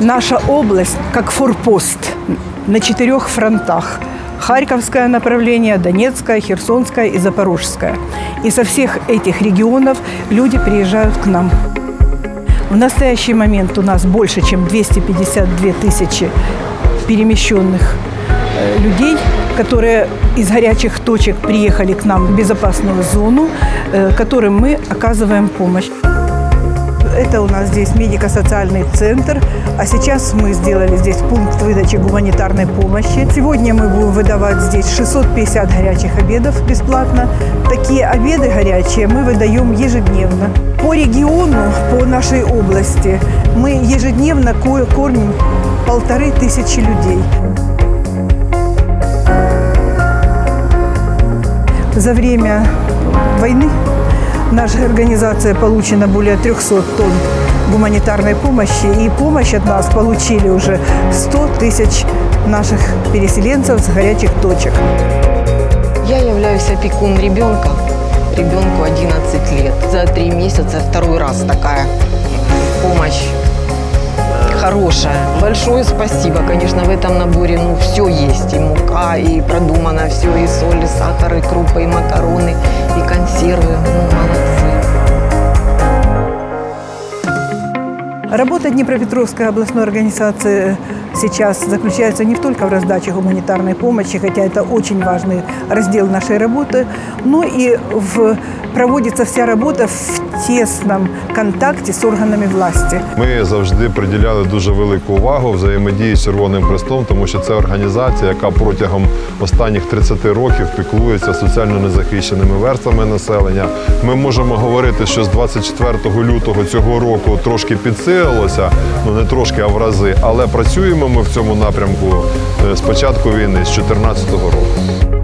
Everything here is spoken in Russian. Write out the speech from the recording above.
Наша область как форпост на четырех фронтах. Харьковское направление, Донецкое, Херсонское и Запорожское. И со всех этих регионов люди приезжают к нам. В настоящий момент у нас больше, чем 252 тысячи перемещенных э, людей, которые из горячих точек приехали к нам в безопасную зону, э, которым мы оказываем помощь. Это у нас здесь медико-социальный центр, а сейчас мы сделали здесь пункт выдачи гуманитарной помощи. Сегодня мы будем выдавать здесь 650 горячих обедов бесплатно. Такие обеды горячие мы выдаем ежедневно. По региону, по нашей области мы ежедневно ко- кормим полторы тысячи людей. За время войны наша организация получена более 300 тонн гуманитарной помощи, и помощь от нас получили уже 100 тысяч наших переселенцев с горячих точек. Я являюсь опекун ребенка. Ребенку 11 лет. За три месяца второй раз такая помощь хорошая. Большое спасибо, конечно, в этом наборе ну все есть. И мука, и продумано все, и соль, и сахар, и крупы, и макароны, и консервы. Ну, Работа Днепропетровской областной организации сейчас заключается не только в раздаче гуманитарной помощи, хотя это очень важный раздел нашей работы, но и в, проводится вся работа в тесном контакте с органами власти. Ми завжди приділяли дуже велику увагу взаємодії з Червоним Хрестом, тому що це організація, яка протягом останніх 30 років піклується соціально незахищеними верствами населення. Ми можемо говорити, що з 24 лютого цього року трошки підсилилося, ну не трошки, а в рази. Але працюємо ми в цьому напрямку е, з початку війни, з 2014 року.